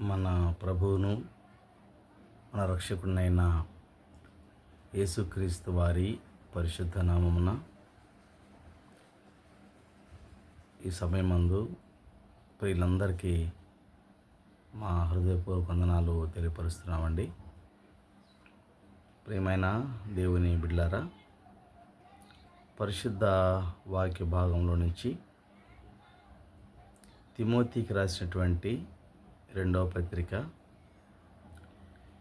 మన ప్రభువును మన రక్షకుడినైన యేసుక్రీస్తు వారి పరిశుద్ధ నామమున ఈ సమయమందు ప్రియులందరికీ మా హృదయపూర్వక వందనాలు తెలియపరుస్తున్నామండి. ప్రియమైన దేవుని బిడ్లారా పరిశుద్ధ వాక్య భాగంలో నుంచి తిమోతికి రాసినటువంటి రెండవ పత్రిక.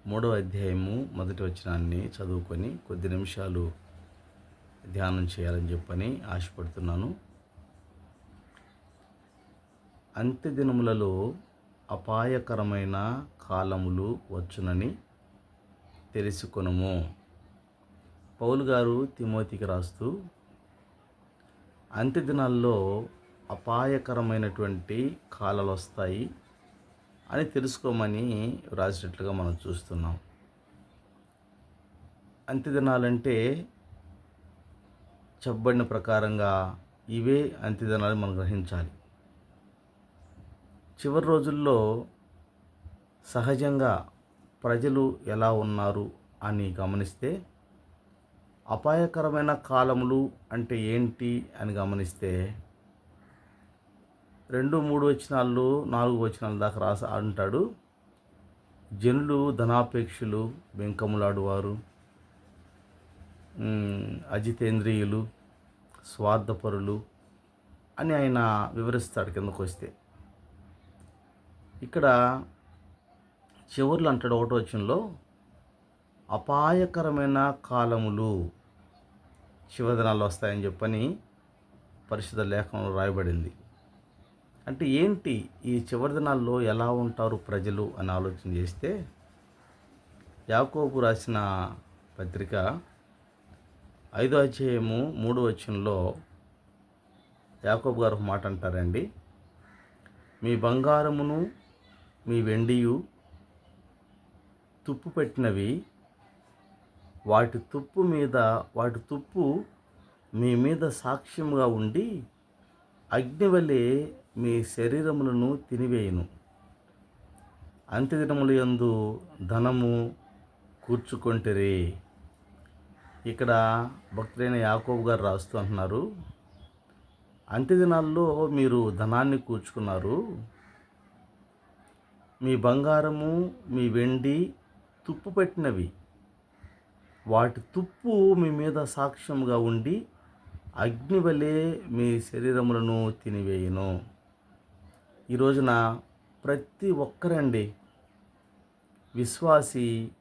మూడవ అధ్యాయము మొదటి వచనాన్ని చదువుకొని కొద్ది నిమిషాలు ధ్యానం చేయాలని చెప్పని ఆశపడుతున్నాను. అంత్య దినములలో అపాయకరమైన కాలములు వచ్చునని తెలుసుకొనుము. పౌలు గారు తిమోతికి రాస్తూ అంత్య దినాల్లో అపాయకరమైనటువంటి కాలాలు వస్తాయి. అని తెలుసుకోమని రాసినట్లుగా మనం చూస్తున్నాం. అంత్యదినాలంటే చెప్పబడిన ప్రకారంగా ఇవే అంత్యదినాలు మనం గ్రహించాలి. చివరి రోజుల్లో సహజంగా ప్రజలు ఎలా ఉన్నారు అని గమనిస్తే అపాయకరమైన కాలములు అంటే ఏంటి అని గమనిస్తే రెండు మూడు వచనాలు నాలుగు వచనాల దాకా రాసి అంటాడు. జనులు ధనాపేక్షలు వెంకములాడువారు. అజితేంద్రియులు స్వార్థపరులు అని ఆయన వివరిస్తాడు కిందకు వస్తే ఇక్కడ చివర్లు అంటాడు ఒకటో వచనంలో అపాయకరమైన కాలములు శివదినాలు వస్తాయని చెప్పని పరిశుద్ధ లేఖనంలో రాయబడింది. అంటే ఏంటి ఈ చివరి దినాల్లో ఎలా ఉంటారు ప్రజలు అని ఆలోచన చేస్తే యాకోబు రాసిన పత్రిక ఐదో అధ్యాయము మూడో వచ్చంలో యాకోబు గారు మాట అంటారండి మీ బంగారమును మీ వెండియు తుప్పు పెట్టినవి వాటి తుప్పు మీద వాటి తుప్పు మీ మీద సాక్ష్యముగా ఉండి అగ్నివలే మీ శరీరములను తినివేయును. అంత్యదినములు ఎందు ధనము కూర్చుకొంటిరి. ఇక్కడ భక్తులైన యాకోబు గారు రాస్తూ అంటున్నారు అంత్యదినాల్లో మీరు ధనాన్ని కూర్చుకున్నారు. మీ బంగారము మీ వెండి తుప్పు పెట్టినవి. వాటి తుప్పు మీ మీద సాక్ష్యంగా ఉండి అగ్నివలే మీ శరీరములను తినివేయును. ఈ రోజున ప్రతి ఒక్కరండి విశ్వాసి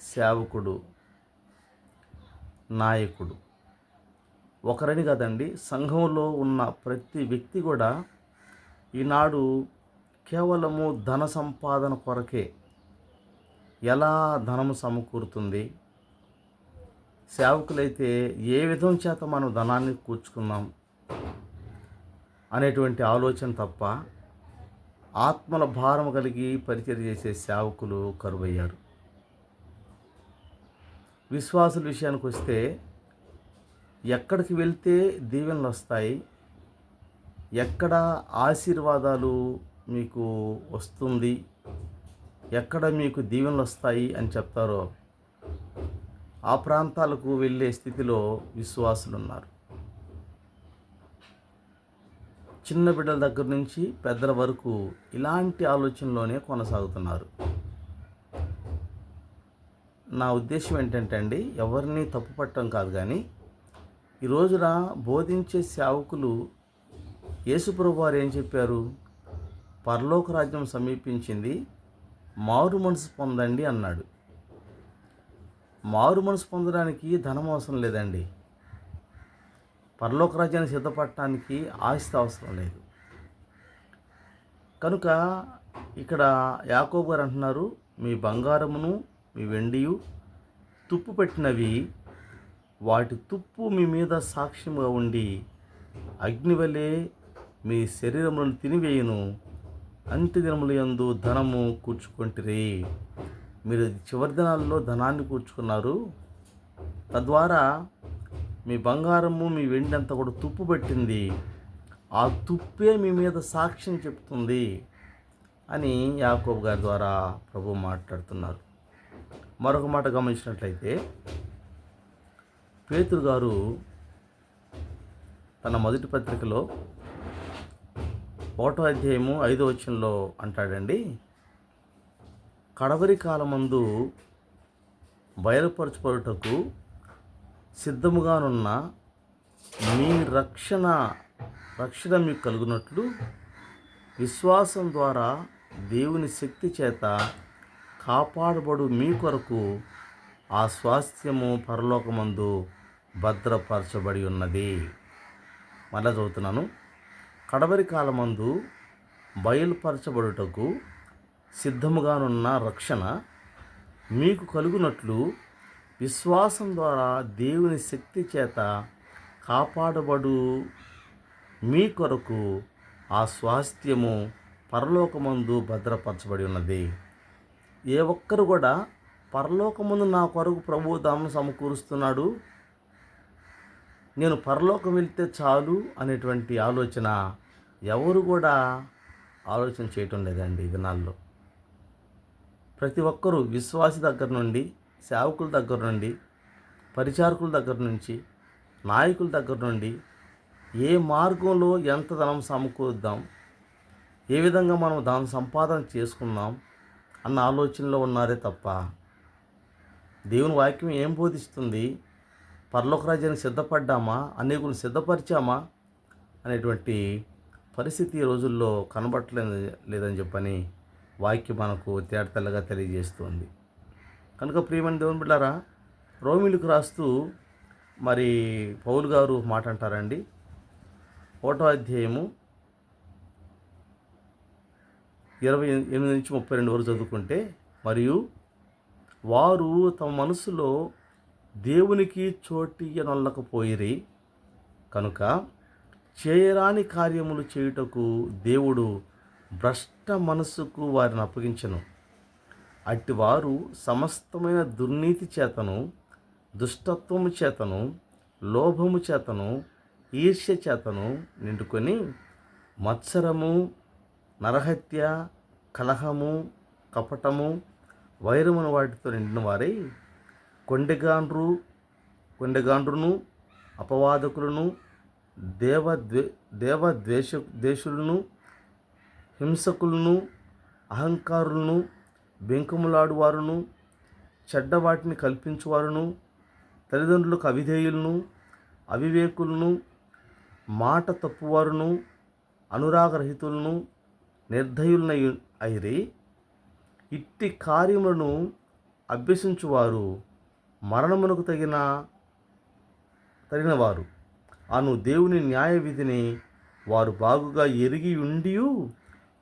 సేవకుడు నాయకుడు. ఒకరని కదండి సంఘంలో ఉన్న ప్రతి వ్యక్తి కూడా ఈనాడు కేవలము ధన సంపాదన కొరకే ఎలా ధనము సమకూరుతుంది? సేవకులైతే ఏ విధం చేత మనం ధనాన్ని కూర్చుకున్నాం? అనేటువంటి ఆలోచన తప్ప ఆత్మల భారం కలిగి పరిచయం చేసే సేవకులు కరువయ్యారు. విశ్వాసుల విషయానికి వస్తే ఎక్కడికి వెళ్తే దీవెనలు వస్తాయి ఎక్కడ ఆశీర్వాదాలు మీకు వస్తుంది ఎక్కడ మీకు దీవెనలు వస్తాయి అని చెప్తారో ఆ ప్రాంతాలకు వెళ్ళే స్థితిలో విశ్వాసులు ఉన్నారు. చిన్న బిడ్డల దగ్గర నుంచి పెద్దల వరకు ఇలాంటి ఆలోచనలోనే కొనసాగుతున్నారు. నా ఉద్దేశం ఏంటంటే అండి ఎవరిని తప్పు పట్టడం కాదు కానీ ఈ రోజున బోధించే సేవకులు యేసుప్రభు వారు ఏం చెప్పారు? పరలోక రాజ్యం సమీపించింది మారు మనసు పొందండి అన్నాడు. మారు మనసు పొందడానికి ధనం అవసరం లేదండి. పరలోక రాజ్యాన్ని సిద్ధపడటానికి ఆస్తి అవసరం లేదు. కనుక ఇక్కడ యాకోబు గారు అంటున్నారు మీ బంగారమును మీ వెండియు తుప్పు పెట్టినవి వాటి తుప్పు మీ మీద సాక్ష్యముగా ఉండి అగ్నివలే మీ శరీరములను తినివేయును. అంత్య దినముల యందు ధనము కూర్చుకుంటురి. మీరు చివరి దినాల్లో ధనాన్ని కూర్చుకున్నారు. తద్వారా మీ బంగారము మీ వెండి అంతా కూడా తుప్పు పట్టింది. ఆ తుప్పే మీ మీద సాక్ష్యం చెప్తుంది అని యాకోబు గారి ద్వారా ప్రభు మాట్లాడుతున్నారు. మరొక మాట గమనించినట్లయితే పేతురు గారు తన మొదటి పత్రికలో ఒకటో అధ్యాయము ఐదో వచ్చంలో అంటాడండి కడవరి కాలమందు బయలుపరచుకొనుటకు సిద్ధముగానున్న మీ రక్షణ రక్షణ మీకు కలుగునట్లు విశ్వాసం ద్వారా దేవుని శక్తి చేత కాపాడబడు మీ కొరకు ఆ స్వాస్థ్యము పరలోకమందు భద్రపరచబడి ఉన్నది. మళ్ళా చదువుతున్నాను. కడవరి కాలమందు బయలుపరచబడుటకు సిద్ధముగానున్న రక్షణ మీకు కలుగునట్లు విశ్వాసం ద్వారా దేవుని శక్తి చేత కాపాడబడు మీ కొరకు ఆ స్వాస్థ్యము పరలోకమందు భద్రపరచబడి ఉన్నది. ఏ ఒక్కరు కూడా పరలోకముందు నా కొరకు ప్రభు దామను సమకూరుస్తున్నాడు. నేను పరలోకం వెళ్తే చాలు అనేటువంటి ఆలోచన ఎవరు కూడా ఆలోచన చేయటం లేదండి దినాల్లో. ప్రతి ఒక్కరూ విశ్వాసి దగ్గర నుండి సేవకుల దగ్గర నుండి పరిచారకుల దగ్గర నుంచి నాయకుల దగ్గర నుండి ఏ మార్గంలో ఎంత ధనం సమకూరుద్దాం ఏ విధంగా మనం దాని సంపాదన చేసుకుందాం అన్న ఆలోచనలో ఉన్నారే తప్ప దేవుని వాక్యం ఏం బోధిస్తుంది? పరలోక సిద్ధపడ్డామా? అనేకులను సిద్ధపరిచామా? అనేటువంటి పరిస్థితి ఈ రోజుల్లో కనబట్టలేదు లేదని చెప్పని వాక్యం మనకు తేటతెల్లగా తెలియజేస్తుంది. కనుక ప్రియమైన దేవుని బిడ్డారా రోమిలకు రాస్తూ మరి పౌలు గారు మాట అంటారండి ఒకటో అధ్యాయము ఇరవై ఎనిమిది నుంచి ముప్పై రెండు వరకు చదువుకుంటే మరియు వారు తమ మనసులో దేవునికి చోటియనొల్లకపోయిరి కనుక చేయరాని కార్యములు చేయుటకు దేవుడు భ్రష్ట మనస్సుకు వారిని అప్పగించను. అట్టివారు సమస్తమైన దుర్నీతి చేతను దుష్టత్వము చేతను లోభము చేతను ఈర్ష్య చేతను నిండుకొని మత్సరము నరహత్య కలహము కపటము వైరమున వాటితో నిండిన వారై కొండెగాండ్రు కొండెగాండ్రును అపవాదకులను దేవద్వే దేవద్వేష దేశులను హింసకులను అహంకారులను బెంకములాడువారును చెడ్డవాటిని కల్పించువారును తల్లిదండ్రులకు అవిధేయులను అవివేకులను మాట తప్పువారును అనురాగరహితులను నిర్దయులనై అయిరి ఇట్టి కార్యములను అభ్యసించువారు మరణమునకు తగిన తగినవారు. అను దేవుని న్యాయ విధిని వారు బాగుగా ఎరిగి ఉండి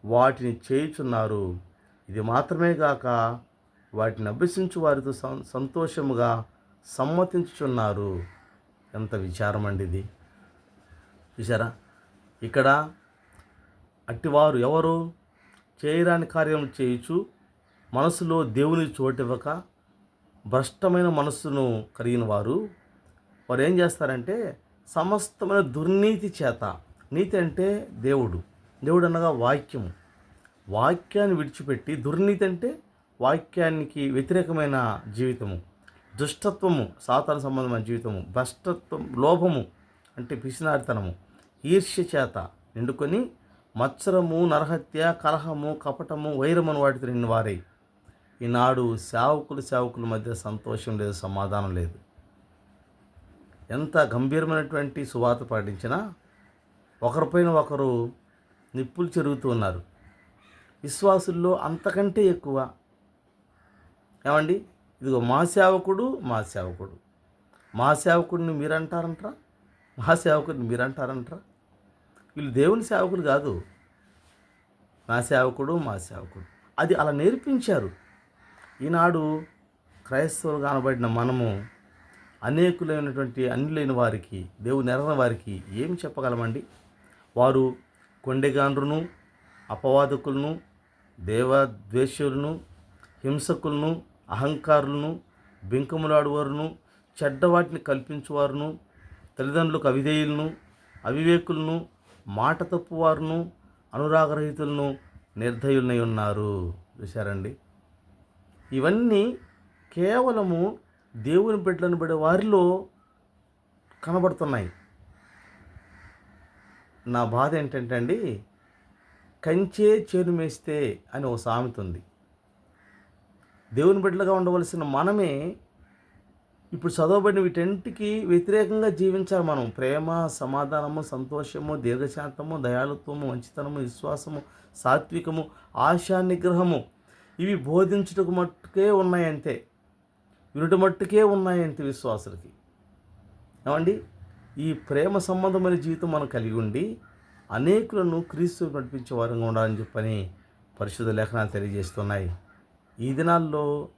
వాటిని చేయుచున్నారు. ఇది మాత్రమే కాక వాటిని అభ్యసించు వారితో సంతోషముగా సమ్మతించుచున్నారు. ఎంత విచారం అండి ఇది. చూసారా ఇక్కడ అట్టివారు ఎవరు? చేయరాని కార్యం చేయుచు మనసులో దేవుని చోటివ్వక భ్రష్టమైన మనస్సును కలిగిన వారు వారు ఏం చేస్తారంటే సమస్తమైన దుర్నీతి చేత నీతి అంటే దేవుడు. దేవుడు అనగా వాక్యము. వాక్యాన్ని విడిచిపెట్టి దుర్నీతి అంటే వాక్యానికి వ్యతిరేకమైన జీవితము దుష్టత్వము సాతాన సంబంధమైన జీవితము భ్రష్టత్వం లోభము అంటే పిసినారితనము ఈర్ష్య చేత నిండుకొని మత్సరము నరహత్య కలహము కపటము వైరమును వాటితో నిండిన వారై. ఈనాడు సేవకులు సేవకుల మధ్య సంతోషం లేదు సమాధానం లేదు. ఎంత గంభీరమైనటువంటి సువాత పాటించినా ఒకరిపైన ఒకరు నిప్పులు చెరుగుతూ ఉన్నారు. విశ్వాసుల్లో అంతకంటే ఎక్కువ. ఏమండి? ఇదిగో మా సేవకుడు మా సేవకుడు. మా సేవకుడిని మీరంటారంటారా? మా సేవకుడిని మీరంటారంటారా? వీళ్ళు దేవుని సేవకులు కాదు. నా సేవకుడు మా సేవకుడు. అది అలా నేర్పించారు. ఈనాడు క్రైస్తవులు కానబడిన మనము అనేకులైనటువంటి అన్యులైన వారికి దేవుని ఎరగని వారికి ఏం చెప్పగలమండి? వారు కొండెగాండ్రును అపవాదకులను దేవద్వేషులను హింసకులను అహంకారులను బింకములాడువారును చెడ్డవాటిని కల్పించువారును తల్లిదండ్రులకు అవిధేయులను అవివేకులను మాట తప్పువారును అనురాగరహితులను నిర్ధయులనై ఉన్నారు. చూశారండి? ఇవన్నీ కేవలము దేవుని బిడ్డలను పడే వారిలో కనబడుతున్నాయి. నా బాధ ఏంటంటే అండి కంచే చేరుమేస్తే అని ఒక సామెత ఉంది. దేవుని బిడ్డలుగా ఉండవలసిన మనమే ఇప్పుడు చదవబడిన వీటన్నిటికీ వ్యతిరేకంగా జీవించాలి మనం. ప్రేమ సమాధానము సంతోషము దీర్ఘశాంతము దయాళుత్వము మంచితనము విశ్వాసము సాత్వికము ఆశా నిగ్రహము ఇవి బోధించుటకు మట్టుకే ఉన్నాయంతే. వినుట మట్టుకే ఉన్నాయంతే విశ్వాసులకి. ఏమండి? ఈ ప్రేమ సంబంధమైన జీవితం మనం కలిగి ఉండి అనేకులను క్రీస్తు నడిపించే వారంగా ఉండాలని చెప్పని పరిశుద్ధ లేఖనాలు తెలియజేస్తున్నాయి. ఈ దినాల్లో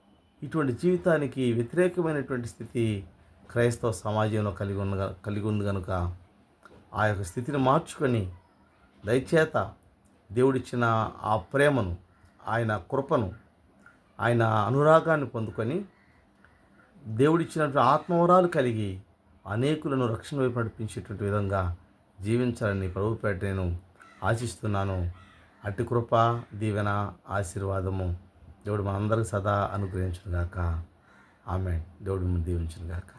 ఇటువంటి జీవితానికి వ్యతిరేకమైనటువంటి స్థితి క్రైస్తవ సమాజంలో కలిగి ఉన్న కలిగి ఉంది కనుక ఆ యొక్క స్థితిని మార్చుకొని దయచేత దేవుడిచ్చిన ఆ ప్రేమను ఆయన కృపను ఆయన అనురాగాన్ని పొందుకొని దేవుడిచ్చినటువంటి ఆత్మవరాలు కలిగి అనేకులను రక్షణ వైపు నడిపించేటువంటి విధంగా జీవించాలని ప్రభుపేట నేను ఆశిస్తున్నాను. అట్టి కృప దీవెన ఆశీర్వాదము దేవుడు మనందరికి సదా అనుగ్రహించుగాక ఆమె దేవుడు దీవించుగాక